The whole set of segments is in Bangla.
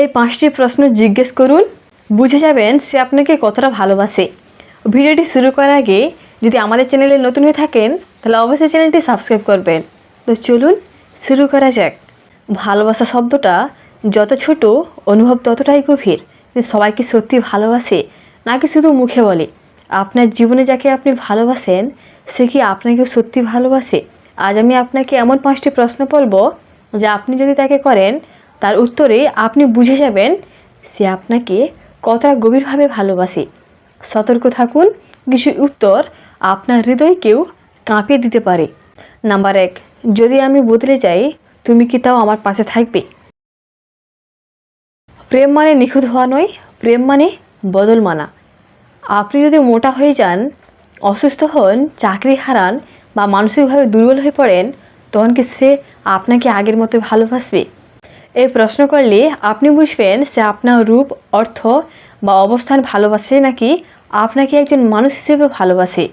এই পাঁচটি প্রশ্ন জিজ্ঞেস করুন। বুঝে যাবেন সে আপনাকে কতটা ভালোবাসে। ভিডিওটি শুরু করার আগে যদি আমাদের চ্যানেলে নতুন হয়ে থাকেন, তাহলে অবশ্যই চ্যানেলটি সাবস্ক্রাইব করবেন। তো চলুন, শুরু করা যাক। ভালোবাসা শব্দটা যত ছোট, অনুভব ততটাই গভীর। সবাইকে সত্যি ভালোবাসে, নাকি শুধু মুখে বলে? আপনার জীবনে যাকে আপনি ভালোবাসেন, সে কি আপনাকে সত্যি ভালোবাসে? আজ আমি আপনাকে এমন পাঁচটি প্রশ্ন বলব, যে আপনি যদি তাকে করেন তার উত্তরে আপনি বুঝে যাবেন সে আপনাকে কতটা গভীরভাবে ভালোবাসে। সতর্ক থাকুন, কিছু উত্তর আপনার হৃদয়কেও কাঁপিয়ে দিতে পারে। নাম্বার এক, যদি আমি বদলে যাই, তুমি কি তাও আমার পাশে থাকবে? প্রেম মানে নিখুঁত হওয়া নয়, প্রেম মানে বদল মানা। আপনি যদি মোটা হয়ে যান, অসুস্থ হন, চাকরি হারান বা মানসিকভাবে দুর্বল হয়ে পড়েন, তখন কি সে আপনাকে আগের মতো ভালোবাসবে? এই প্রশ্ন করলে আপনি বুঝবেন সে আপনার রূপ, অর্থ বা অবস্থান ভালোবাসে নাকি আপনাকে একজন মানুষ হিসেবে ভালোবাসে।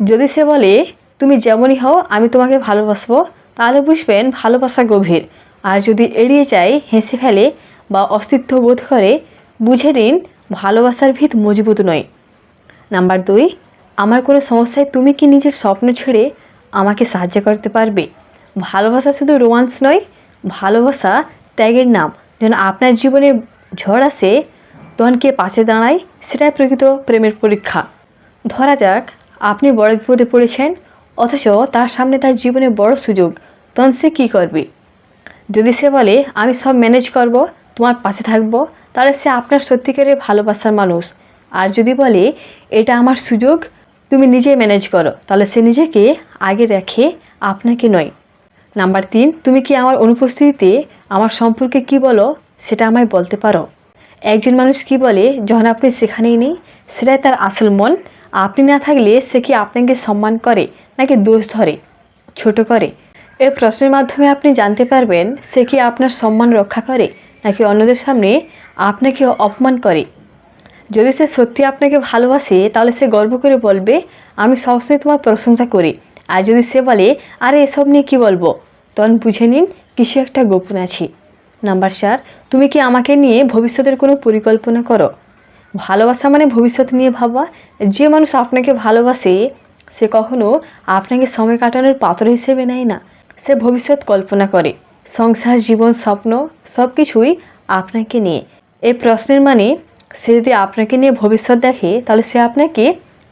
যদি সে বলে, তুমি যেমনই হও, আমি তোমাকে ভালোবাসবো, তাহলে বুঝবেন ভালোবাসা গভীর। আর যদি এড়িয়ে যায়, হেসে ফেলে বা অস্তিত্ব বোধ করে, বুঝে নিন ভালোবাসার ভিত মজবুত নয়। নাম্বার দুই, আমার কোনো সমস্যায় তুমি কি নিজের স্বপ্ন ছেড়ে আমাকে সাহায্য করতে পারবে? ভালোবাসা শুধু রোমান্স নয় ভালোবাসা, ত্যাগের নাম। যেন আপনার জীবনে ঝড় আসে তখন কে পাশে দাঁড়ায়, সেটাই প্রকৃত প্রেমের পরীক্ষা। ধরা যাক, আপনি বড় বিপদে পড়েছেন, অথচ তার সামনে তার জীবনে বড় সুযোগ। তখন সে কী করবে? যদি সে বলে, আমি সব ম্যানেজ করব, তোমার পাশে থাকব, তাহলে সে আপনার সত্যিকারের ভালোবাসার মানুষ। আর যদি বলে, এটা আমার সুযোগ, তুমি নিজে ম্যানেজ করো, তাহলে সে নিজেকে আগে রাখে আপনাকে নয় নাম্বার তিন, তুমি কি আমার অনুপস্থিতিতে আমার সম্পর্কে কি বলো সেটা আমায় বলতে পারো। একজন মানুষ কি বলে যখন আপনি সেখানেই নেই, সেটাই তার আসল মন। আপনি না থাকলে সে কি আপনাকে সম্মান করে নাকি দোষ ধরে, ছোট করে? এই প্রশ্নের মাধ্যমে আপনি জানতে পারবেন সে কি আপনার সম্মান রক্ষা করে নাকি অন্যদের সামনে আপনাকে অপমান করে। যদি সে সত্যি আপনাকে ভালোবাসে, তাহলে সে গর্ব করে বলবে, আমি সবসময় তোমার প্রশংসা করি। আর যদি সে বলে, আরে, এসব নিয়ে কী বলব? তখন বুঝে নিন কিছু একটা গোপন আছে। নাম্বার চার, তুমি কি আমাকে নিয়ে ভবিষ্যতের কোনো পরিকল্পনা করো? ভালোবাসা মানে ভবিষ্যৎ নিয়ে ভাবা। যে মানুষ আপনাকে ভালোবাসে, সে কখনো আপনাকে সময় কাটানোর পাথর হিসেবে নেয় না। সে ভবিষ্যৎ কল্পনা করে। সংসার, জীবন, স্বপ্ন সব কিছুই আপনাকে নিয়ে। এই প্রশ্নের মানে সে যদি আপনাকে নিয়ে ভবিষ্যৎ দেখে, তাহলে সে আপনাকে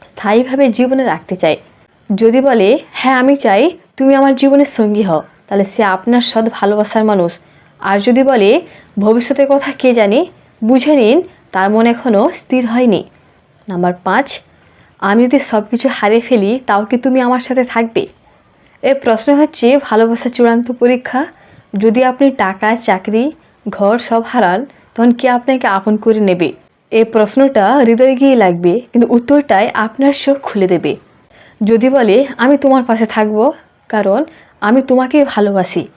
স্থায়ীভাবে জীবনে রাখতে চায়। যদি বলে হ্যাঁ আমি চাই, তুমি আমার জীবনের সঙ্গী হও, তাহলে সে আপনার সৎ, ভালোবাসার মানুষ। আর যদি বলে, ভবিষ্যতের কথা কে জানে? বুঝে নিন, তার মন এখনও স্থির হয়নি। নাম্বার পাঁচ, আমি যদি সব কিছু হারিয়ে ফেলি, তাও কি তুমি আমার সাথে থাকবে? এর প্রশ্ন হচ্ছে ভালোবাসার চূড়ান্ত পরীক্ষা? যদি আপনি টাকা, চাকরি, ঘর সব হারান, তখন কে আপনাকে আপন করে নেবে? এই প্রশ্নটা হৃদয়ে গিয়ে লাগবে, কিন্তু উত্তরটাই আপনার চোখ খুলে দেবে। যদি বলে, আমি তোমার পাশে থাকব, কারণ আমি তোমাকে ভালোবাসি।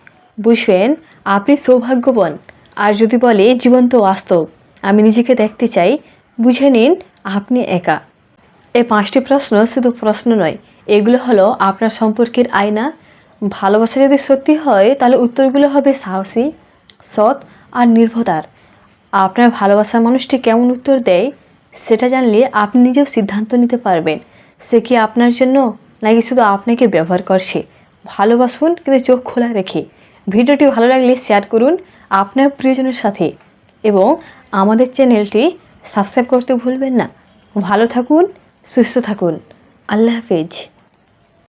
বুঝবেন? আপনি সৌভাগ্যবান। আর যদি বলে, জীবন্ত বাস্তব। আমি নিজেকে দেখতে চাই। বুঝে নিন, আপনি একা। এই পাঁচটি প্রশ্ন শুধু প্রশ্ন নয়। এগুলো হলো আপনার সম্পর্কের আয়না। ভালোবাসা যদি সত্যি হয়, তাহলে উত্তরগুলো হবে সাহসী, সৎ আর নির্ভতার আপনার ভালোবাসার মানুষটি কেমন উত্তর দেয়, সেটা জানলে আপনি নিজেও সিদ্ধান্ত নিতে পারবেন। সে কি আপনার জন্য? নাকি শুধু আপনাকে ব্যবহার করছে? ভালোবাসুন, কিন্তু চোখ খোলা রেখে। ভিডিওটি ভালো লাগলে শেয়ার করুন আপনার প্রিয়জনের সাথে। এবং আমাদের চ্যানেলটি সাবস্ক্রাইব করতে ভুলবেন না। ভালো থাকুন, সুস্থ থাকুন। আল্লাহ হাফেজ।